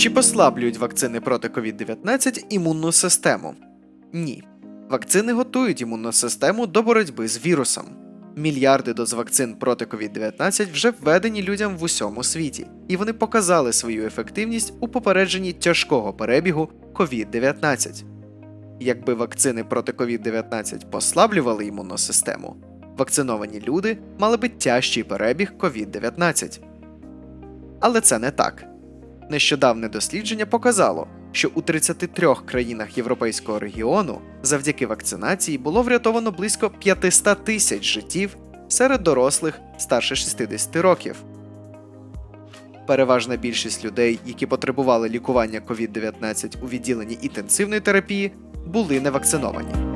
Чи послаблюють вакцини проти COVID-19 імунну систему? Ні. Вакцини готують імунну систему до боротьби з вірусом. Мільярди доз вакцин проти COVID-19 вже введені людям в усьому світі, і вони показали свою ефективність у попередженні тяжкого перебігу COVID-19. Якби вакцини проти COVID-19 послаблювали імунну систему, вакциновані люди мали би тяжчий перебіг COVID-19. Але це не так. Нещодавне дослідження показало, що у 33 країнах європейського регіону завдяки вакцинації було врятовано близько 500 тисяч життів серед дорослих старше 60 років. Переважна більшість людей, які потребували лікування COVID-19 у відділенні інтенсивної терапії, були невакциновані.